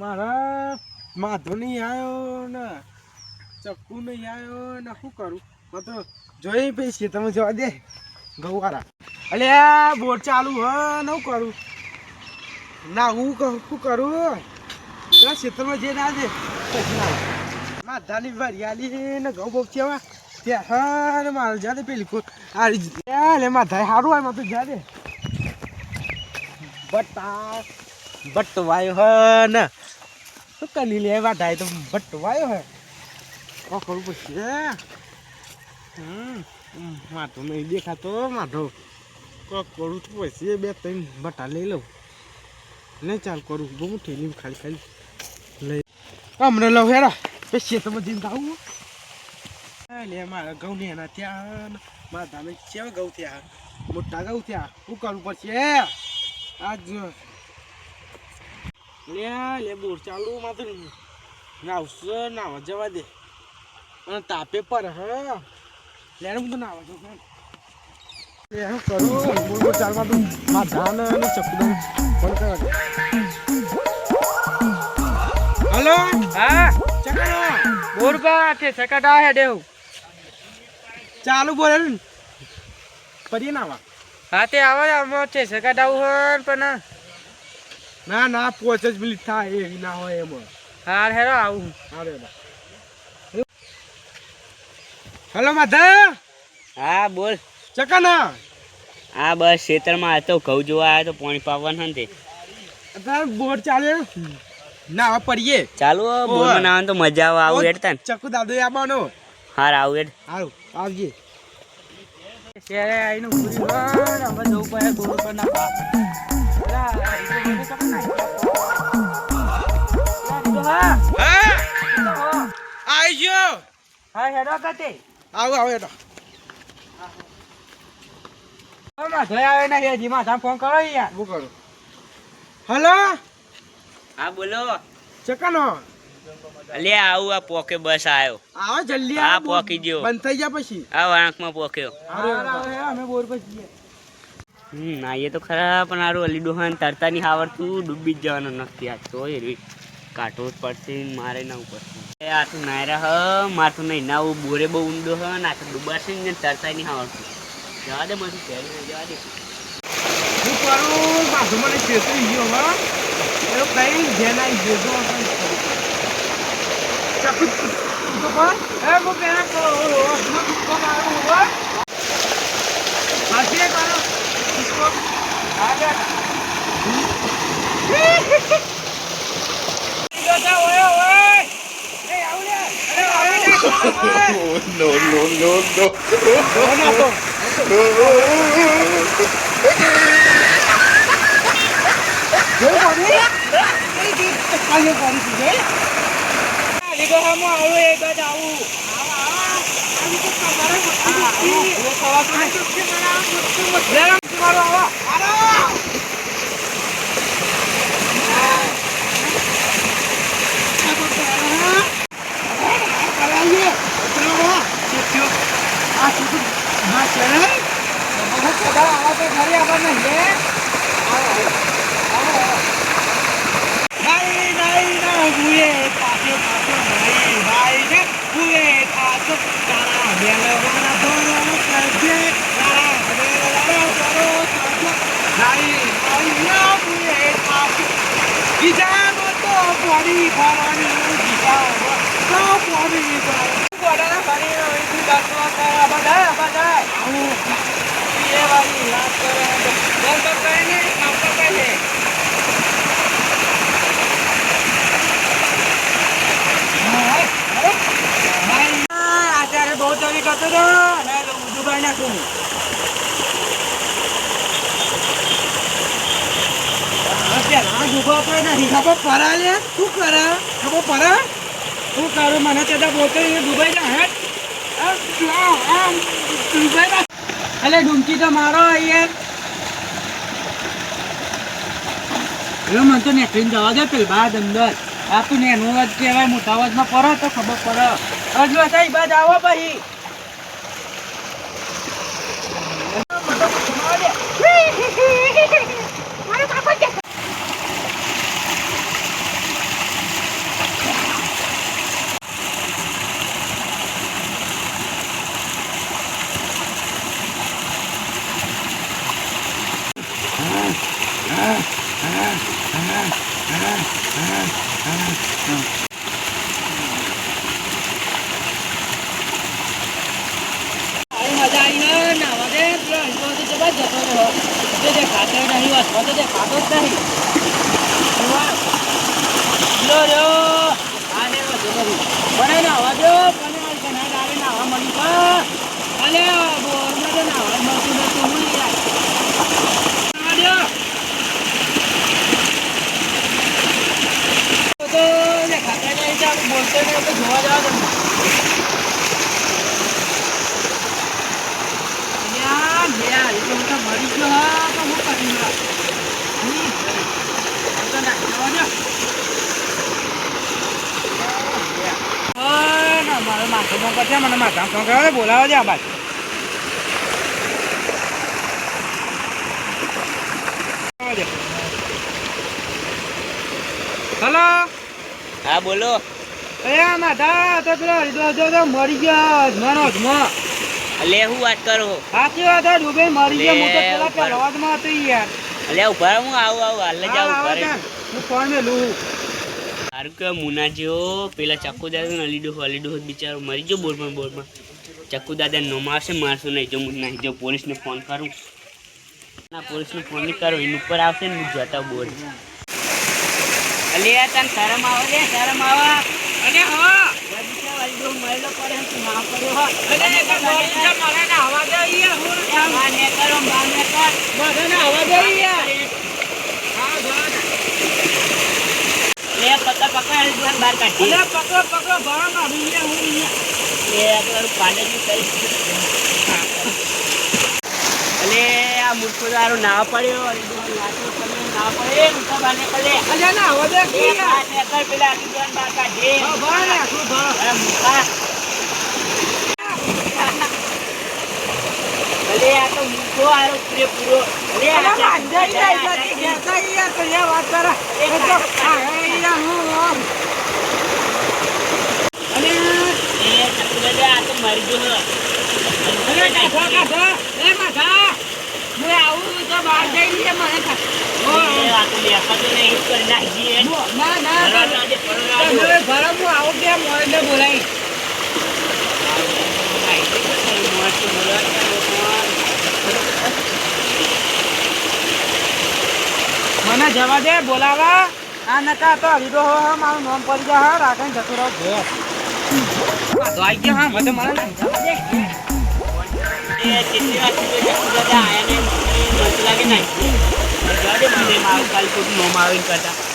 મારા માધો નહીં આવ્યો ને ચક્કુ નહીં આવ્યો ને, શું કરું? મેં તો જોઈ પૈસી, તમે જવા દે. ગૌવાળા અલ્યા બોટ ચાલુ હ, ને કરું? ના, હું શું કરું? ક્ષેત્રમાં જે ના દે. પછી ના વરિયાળી ને ઘઉં બહુ કેવા. ત્યાં મારે જાતે પેલી કો આ લે માધા સારું આવે તો જાતે બટા બટવાયો હ ને. શું કરી લે વાઢાય તો બટવાયો હે. કરું પછી હમ માથું નહીં દેખાતો, માથો. કોક કરું તો પછી બે ત્રણ બટા લઈ લઉં. નહીં ચાલ કરું, બહુ ઠેલી ખાલી ખાલી. લઈ હમણાં લઉં હેરા. પછી તમે જીન આવું લે મારા ઘઉં ને એના ત્યાં મારા ધામે કેવા ઘઉં થયા? મોટા ઘઉં થયા. શું કરવું પડશે આજ લે લે બોર ચાલુ માં તો નાવશે નાવા જવા દે. અને તાપે પર હ? લે હું તો નાવા જો લે હું કરું? બોર બોર ચાલવા તું મા ધાન અને ચકડું હલો? હા? ચકડો! બોરબા છે સકટા હે દેવ? ચાલુ બોલે ને. પડી નાવા હા તે આવે આવો છે સકટ આવું પણ ના ના પોચ જ મિનિટ થાય એવી ના હોય એમાં. હાર હેરો આવું. અરે બા હલો માધા હા બોલ. ચકાના. હા બસ ખેતરમાં આ તો ઘઉં જોવા આવ્યો તો પાણી પાવવાનું તે. અત્યારે બોટ ચાલે. નાવા પડીએ. ચાલુ બોલ. બનાવવાનું તો મજા આવે આવું હેડતા ને ચકુ દાદુ આવવાનો હાર આવું હેડ. હારું આવજે. શેરે આઈનું પૂરી હોય અમે જવું પડે બોર પર ના ના હા. હો. આવી ગયો. હા હેરો કતે આવો આવો એતો માધો આવે ને ફોન કરો યાર હું કરું? હલો? હા બોલો. ચકનો. અલે આવું આ પોકે બસ આવ્યો આવો જલ્દી આ આવો, પોકી ગયો. બંધ થઈ ગયા પછી. આ આંખમાં પોક્યો. અમે બોર પછી હમ હમ એ તો ખરા પણ આરું અલી ડોહાન તરતા નહીં આવડતું ડૂબી જ જવાનો નથી આ. તો એ રીત કાઢવો જ પડશે ને મારે ના ઉપર. એ આ તો નાયરા હ માર તો નહીં. ના બોરે બહુ ઊંડો હ ના તો ડૂબાશે ને તરતા નહીં આવડતું જવા દે મને પહેરી જવા દે. શું કરું બાજુ મને છેતરી ગયો હા. એનો કઈ ઘેર આવી ગયો જો ચકુ તો પણ એ હું પેલા કહું હું કુક્કો no, no, no, કરો કુક્કો હા જા જતા ઓય ઓય એ આવું લે અરે આવું લે લીધો હા હું આવું એક જ આવું ભાઈ નહીં ના ભૂલે પાછો પાછો નહીં ભાઈ ને ભૂલે પાછો તારા મેળવવાના ધોરણ કરજે તારા મેળવવાના ધોરણ કરજે નહીં નહીં ના ભૂલે પાછો બીજામાં તો પડી ભરવાની બીજામાં તો પડી ભરવાની ગોડાના ભરી હોય દસમાં કરા બધા બધા આવું એ વાળી વાત કરે બોલ તો કઈ નહીં કામ તો કઈ નહીં અત્યારે બહુ ચોરી કરતો હતો ને દુકાન નાખું પેલા દુખો આપણે નથી ખબર પરા લે. શું કરે? ખબર પરા શું કરું? મને ત્યાં બોલતો દુબઈ ના હેઠ અલે તો મારો યાર. એટલે મને તો નેકરીને જવા દે પેલ અંદર. આ તું નેનો અવાજ કહેવાય મોટા અવાજમાં તો ખબર પડે. હજુ સાહેબ આવો પછી આવી મજા આવી ને નાવા દે પેલો હિંડો તો જે ખાતો નહીં વાંચવા તો તે ખાતો જ નહીં જોવા. લ્યો લ્યો. આ ને વધુ બધું. પણ નાવા દો પણ નાવા મળી પણ અલે બોરમાં તો નાવા મળતું નતું હું નહીં યાર. નાવા દ્યો. તો જે ખાતા નહીં છે આપણે બોલતો નહીં તો જોવા જવા દો યાર, યાર, એ તો હું તો મરી ગયો હા, તો હું કરી લઉં. હમ. આ તો નાખી દેવા દો. ઓય, ના, માથું કરશે, મને માથામાં ફોન કરાવે બોલાવો છે આ બાજુ. હલો હા બોલો એ માથા તો પેલો હરિદ્વાર તો મરી ગયો હજમાનો હજમા. અલે હું વાત કરો સાચી વાત હે, ડૂબે મરી ગયો હું તો લે, પેલા હતો યાર અલે ઊભા હું આવું આવું હાલ જ આવું હા, ઊભા. હું ફોન મેલું સારું કે મુના જેવો પેલા ચક્કુ દાદા અલીડો અલીડો બિચારો મરી ગયો બોરમાં બોરમાં ચાકુ દાદા નોમ મારશે મારશું નહીં જો મુના જો પોલીસને ફોન કરું ના પોલીસને ફોન નહીં કરું એની ઉપર આવશે ને હું જતા બોર અલે આ તને શરમ આવે લે શરમ આવે અને હા અલીડો મરેલો પડે તું ના પડ્યો હો અને એક બોલીને મને ના દે યાર, હું ને કરો બહાર ને કર મને ના દે યાર. હા, બસ. લે પકડ પકડ અલીડો બહાર કાઢી અલે પકડો પકડો ભાવમાં હું ઈ હું ઈ લે આ પાડે મૂર્ખો દારો ના પડ્યો. અલીડો ના પડે મૂર્ખા બાને કલે. અલે ના આવવા દે ઈ યાર. પેલા અલીડો બહાર કાઢી હા, ભાવ ને આખું અલે આ તો આરો પૂરેપૂરો જાય યાર, યાર વાત કરે. યાર, હું, હું. એ ચકુ આ તો મરી ગયો અરે. એ માથા. હું આવું તો બહાર જઈને મને નાખીએ ના ના ભરમ આવું ત્યાં મોડે બોલાવી. મને જવા દે બોલાવા. આ નકા તો હરીદો હો હા મારું નામ પડી જા હા રાખે જતો રહો. ઘેર આ તો આઈ ગયો હા મને મારા ના. જવા દે કેટલી વાર સુધી દાદા? આયા ને મને લાગે નહીં. જવા દે મને મારું કાલ ખોટું નોમ આવીને કરતા.